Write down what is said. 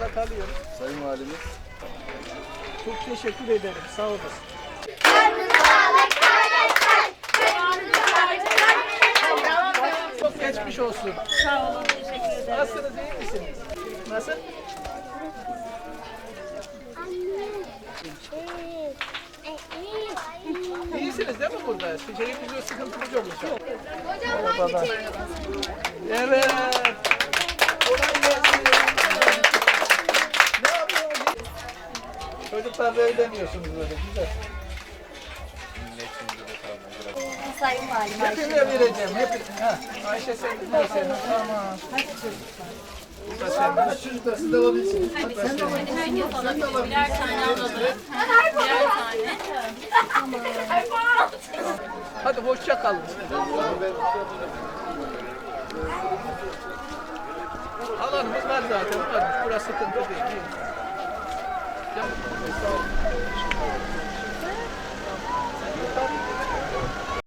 kağıt alıyoruz. Sayın Valimiz. Çok teşekkür ederim. Sağ olasın. Çok geçmiş olsun. Sağ olun, teşekkür ederim. Nasılsınız, iyi misiniz? Nasıl? İyisiniz değil mi burada? Şeyimiz yok, sıkıntımız yok inşallah. Hocam hangi çevresi? Evet. Çocuklarla eğleniyorsunuz böyle güzel. Sayın Valim. Hepine vereceğim. Hep, ha, Ayşe sen de sen. Tamam. Bu da senin. Çocuklar siz de alabilirsiniz. Hadi herkes alabilir. Birer tane alalım. Birer tane. Hadi hoşça kalın. Alanımız var zaten. Burası sıkıntı değil. Yep.